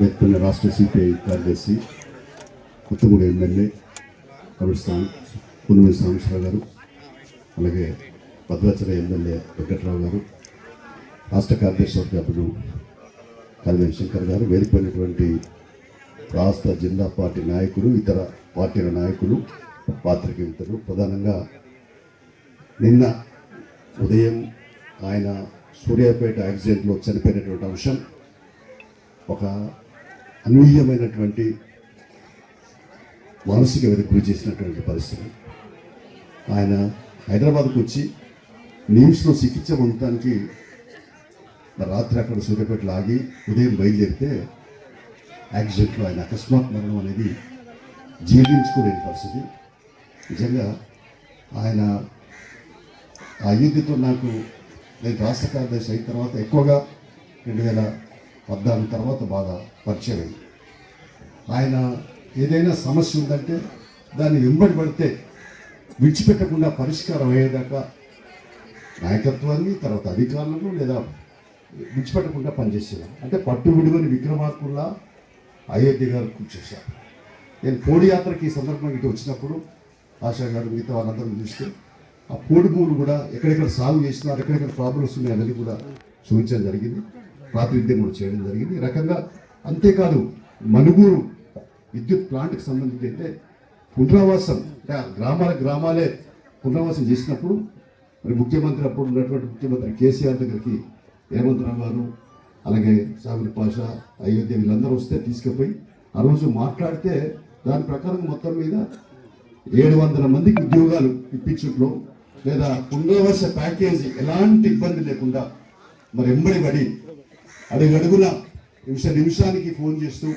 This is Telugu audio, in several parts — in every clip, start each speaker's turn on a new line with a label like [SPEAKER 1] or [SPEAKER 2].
[SPEAKER 1] వెతుకున్న రాష్ట్ర సిపిఐ కార్యదర్శి కొత్తగూడ ఎమ్మెల్యే కమిషన్ పున్నమి సాంబశ్వరరావు గారు అలాగే భద్రాచల ఎమ్మెల్యే వెంకట్రావు గారు రాష్ట్ర కార్యదర్శి వర్గాపుడు కళ్యాణ్ శంకర్ గారు వేదికైనటువంటి రాష్ట్ర జిల్లా పార్టీ నాయకులు ఇతర పార్టీల నాయకులు పాత్రికేయులు ప్రధానంగా నిన్న ఉదయం ఆయన సూర్యాపేట యాక్సిడెంట్లో చనిపోయినటువంటి అంశం ఒక అనూహ్యమైనటువంటి మానసిక వ్యధికి గురి చేసినటువంటి పరిస్థితి. ఆయన హైదరాబాద్కు వచ్చి నిమ్స్లో చికిత్స పొందడానికి రాత్రి అక్కడ సూర్యాపేటలో ఆగి ఉదయం బయలుదేరితే యాక్సిడెంట్లో ఆయన అకస్మాత్ మరణం అనేది జీర్ణించుకోలేని పరిస్థితి. నిజంగా ఆయన ఆ అయోధ్యతో నాకు నేను రాష్ట్ర కార్యదర్శి అయిన తర్వాత ఎక్కువగా రెండు వేల పద్నాలుగు తర్వాత బాగా పరిచయం అయింది. ఆయన ఏదైనా సమస్య ఉందంటే దాన్ని వెంబడి పడితే విడిచిపెట్టకుండా పరిష్కారం అయ్యేదాకా నాయకత్వాన్ని తర్వాత అధికారులను లేదా విడిచిపెట్టకుండా పనిచేసేవారు. అంటే పట్టు విడువని విక్రమార్కుల్లా అయోధ్య గారు కూర్చేశారు నేను కోడి యాత్రకి ఈ సందర్భంగా ఇటు వచ్చినప్పుడు ఆశా గారు మిగతా వాళ్ళందరూ చూస్తే ఆ కోడి భూములు కూడా ఎక్కడెక్కడ సాగు చేసినారు ఎక్కడెక్కడ ప్రాబ్లమ్స్ ఉన్నాయి అనేది కూడా చూపించడం జరిగింది. ప్రాతినిధ్యం కూడా చేయడం జరిగింది. ఈ రకంగా అంతేకాదు మనుగూరు విద్యుత్ ప్లాంట్కి సంబంధించి అయితే పునరావాసం అంటే గ్రామాల గ్రామాలే పునరావాసం చేసినప్పుడు మరి ముఖ్యమంత్రి అప్పుడు ఉన్నటువంటి ముఖ్యమంత్రి కేసీఆర్ దగ్గరికి హేమంత్ రావు గారు అలాగే సాగుల్ పాషా అయోధ్య వీళ్ళందరూ వస్తే తీసుకుపోయి ఆ రోజు మాట్లాడితే దాని ప్రకారం మొత్తం మీద ఏడు వందల మందికి ఉద్యోగాలు ఇప్పించుట్లో లేదా పునరావాస ప్యాకేజీ ఎలాంటి ఇబ్బంది లేకుండా మరి ఎంబడి పడి అడుగడుగున నిమిష నిమిషానికి ఫోన్ చేస్తూ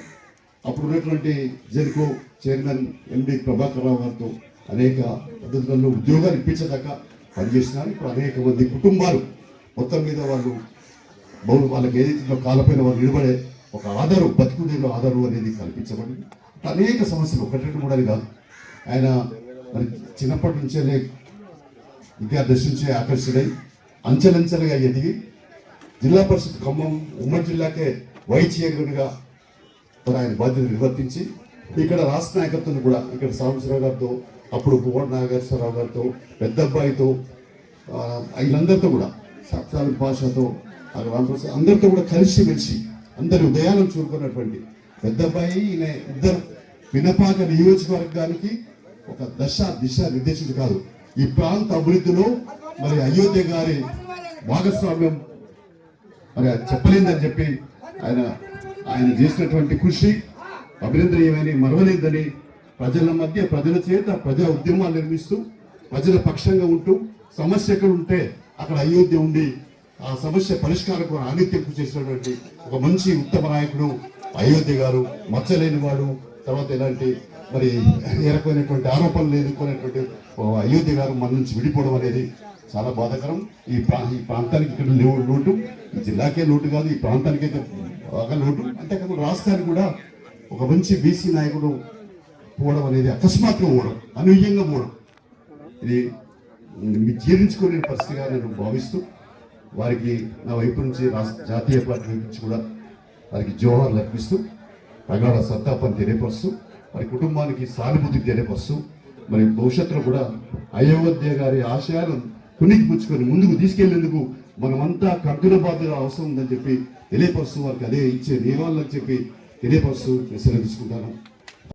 [SPEAKER 1] అప్పుడు ఉన్నటువంటి జెన్కో చైర్మన్ ఎండి ప్రభాకర్ రావు గారితో అనేక పద్ధతులలో ఉద్యోగాలు ఇప్పించదాకా పనిచేస్తున్నారు. ఇప్పుడు అనేక మంది కుటుంబాలు మొత్తం మీద వాళ్ళు బహుళ వాళ్ళకి ఏదైతే కాలపైన వాళ్ళు నిలబడే ఒక ఆధారం బతుకుదేలో ఆధారం అనేది కల్పించబడింది. అనేక సమస్యలు ఒకటి రెండు మూడు కాదు. ఆయన మరి చిన్నప్పటి నుంచే విద్యాదశ నుంచే ఆకర్షితుడై అంచెలంచెలుగా ఎదిగి జిల్లా పరిషత్ ఖమ్మం ఉమ్మడి జిల్లాకే వైస్ చైర్మన్గా మరి ఆయన బాధ్యత నిర్వర్తించి ఇక్కడ రాష్ట్ర నాయకత్వం కూడా ఇక్కడ సాంబశ్వరరావు గారితో అప్పుడు భువన్ నాగేశ్వరరావు గారితో పెద్ద అబ్బాయితో వీళ్ళందరితో కూడా సప్తామి భాషతో రామప్రసాద్ అందరితో కూడా కలిసి మెలిసి అందరి ఉదయాలను చూరుకున్నటువంటి పెద్ద అబ్బాయి ఈయన ఇద్దరు పినపాక నియోజకవర్గానికి ఒక దశ దిశ నిర్దేశించి కాదు. ఈ ప్రాంత అభివృద్ధిలో మరి అయోధ్య గారి భాగస్వామ్యం మరి అది చెప్పలేదని చెప్పి ఆయన ఆయన చేసినటువంటి కృషి అభినందనీయమని మరవలేదని ప్రజల మధ్య ప్రజల చేత ప్రజా ఉద్యమాలు నిర్మిస్తూ ప్రజల పక్షంగా ఉంటూ సమస్య ఎక్కడ ఉంటే అక్కడ అయోధ్య ఉండి ఆ సమస్య పరిష్కారం ఆనిత్యం చేసినటువంటి ఒక మంచి ఉత్తమ నాయకుడు అయోధ్య గారు. మచ్చలేని వాడు తర్వాత ఇలాంటి మరి ఏ రకమైనటువంటి ఆరోపణలు ఎదుర్కొనేటువంటి అయోధ్య గారు మన నుంచి విడిపోవడం అనేది చాలా బాధాకరం. ఈ ప్రా ఈ ప్రాంతానికి ఇక్కడ లేవు- లోటు. ఈ జిల్లాకే లోటు కాదు ఈ ప్రాంతానికి అయితే బాగా లోటు. అంతేకాదు రాష్ట్రానికి కూడా ఒక మంచి బీసీ నాయకుడు పోవడం అనేది అకస్మాత్తుగా పోవడం అనూహ్యంగా పోవడం. ఇది మీరు జీర్ణించుకోలేని పరిస్థితిగా నేను భావిస్తూ వారికి నా వైపు నుంచి రాష్ట్ర జాతీయ పార్టీ నుంచి కూడా వారికి జోహార్లు అర్పిస్తూ ప్రగాఢ సత్తాపని తెలియపరుస్తూ వారి కుటుంబానికి సానుభూతి తెలియపరుస్తూ మరి భవిష్యత్తులో కూడా అయోధ్య గారి ఆశయాలను పునికి పుచ్చుకొని ముందుకు తీసుకెళ్ళేందుకు మనమంతా కగ్గుల బాధ్యత అవసరం ఉందని చెప్పి తెలియపరుస్తూ వారికి అదే ఇచ్చే నియమాలని చెప్పి తెలియపరుస్తూ నేను